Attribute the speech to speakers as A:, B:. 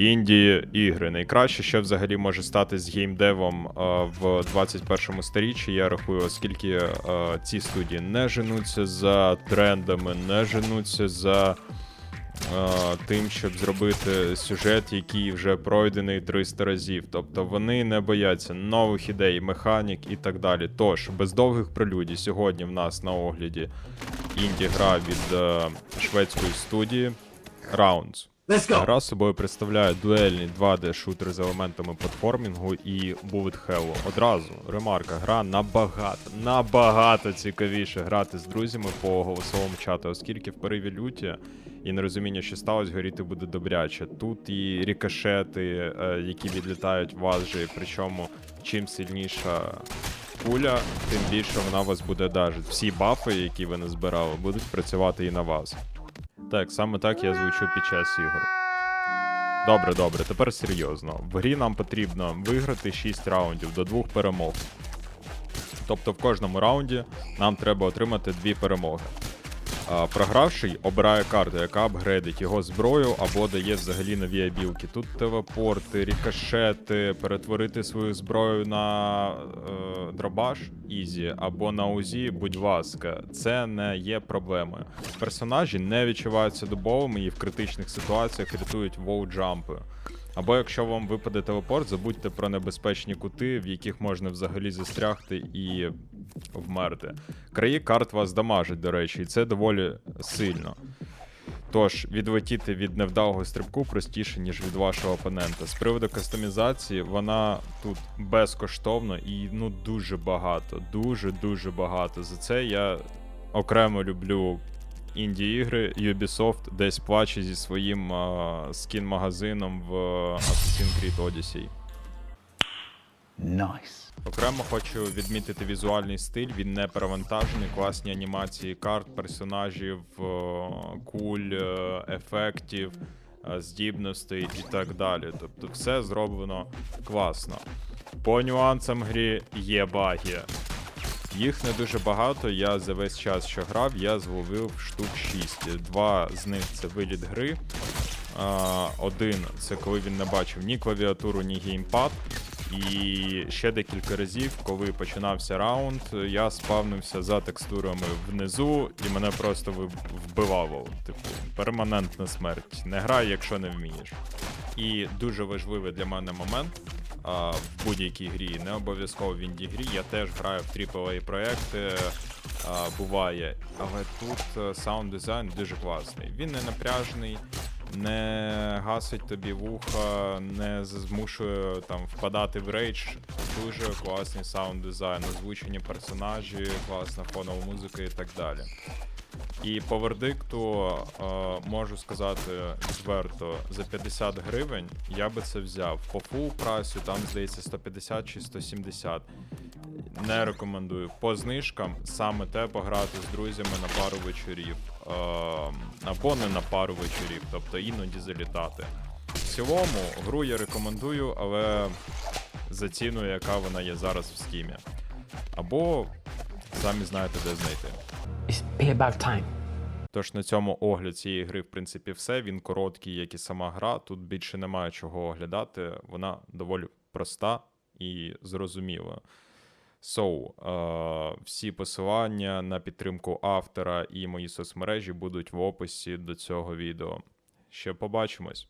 A: Індії ігри. Найкраще, що взагалі може стати з геймдевом е, в 21 сторіччі, я рахую, оскільки е, ці студії не женуться за трендами, не женуться за е, тим, щоб зробити сюжет, який вже пройдений 300 разів. Тобто вони не бояться нових ідей, механік і так далі. Тож, без довгих прелюдій, сьогодні в нас на огляді інді гра від шведської студії Rounds. Гра собою представляє дуельний 2D-шутер з елементами платформінгу і Bullet Hell. Одразу ремарка, гра набагато, набагато цікавіше грати з друзями по голосовому чату, оскільки в пориві люті і нерозуміння, що сталося, горіти буде добряче. Тут і рікошети, е, які відлітають в вас же, причому чим сильніша куля, тим більше вона вас буде дажити. Всі бафи, які ви назбирали, будуть працювати і на вас. Так, саме так я звучу під час ігор. Добре, добре, тепер серйозно. В грі нам потрібно виграти 6 раундів до двох перемог. Тобто в кожному раунді нам треба отримати дві перемоги. Програвший обирає карту, яка апгрейдить його зброю або дає взагалі нові абілки. Тут телепорти, рікошети, перетворити свою зброю на е, дробаш ізі або на узі, будь ласка, це не є проблемою. Персонажі не відчуваються дубовими і в критичних ситуаціях рятують воу-джампи. Або якщо вам випаде телепорт, забудьте про небезпечні кути, в яких можна взагалі застрягти і вмерти. Краї карт вас дамажать, до речі, і це доволі сильно. Тож, відлетіти від невдалого стрибку простіше, ніж від вашого опонента. З приводу кастомізації, вона тут безкоштовна і ну дуже багато. Дуже-дуже багато. За це я окремо люблю інді-ігри. Ubisoft десь плаче зі своїм скін-магазином в Assassin's Creed Odyssey.
B: Nice.
A: Окремо хочу відмітити візуальний стиль. Він не перевантажений, класні анімації карт, персонажів, е, куль, е, ефектів, е, здібностей і так далі. Тобто, все зроблено класно. По нюансам грі є баги. Їх не дуже багато. Я за весь час, що грав, я зловив штук 6. Два з них це виліт гри. Один це коли він не бачив ні клавіатуру, ні геймпад. І ще декілька разів, коли починався раунд, я спавнився за текстурами внизу, і мене просто вбивало. Типу, перманентна смерть. Не грай, якщо не вмієш. І дуже важливий для мене момент а, в будь-якій грі, не обов'язково в інді-грі. Я теж граю в AAA проекти, буває. Але тут саунд дизайн дуже класний. Він не напряжний, не гасить тобі вуха, не змушує там впадати в рейдж. Дуже класний саунд дизайн, озвучені персонажі, класна фонова музика і так далі. І по вердикту е, можу сказати відверто, за 50 гривень я би це взяв. По фул прайсу там здається 150 чи 170. Не рекомендую. По знижкам саме те пограти з друзями на пару вечорів. Е, або не на пару вечорів, тобто іноді залітати. В цілому, гру я рекомендую, але за ціну, яка вона є зараз в стімі. Або самі знаєте, де знайти.
B: About time.
A: Тож на цьому огляд цієї гри, в принципі, все. Він короткий, як і сама гра. Тут більше немає чого оглядати. Вона доволі проста і зрозуміла. So, е, всі посилання на підтримку автора і мої соцмережі будуть в описі до цього відео. Ще побачимось.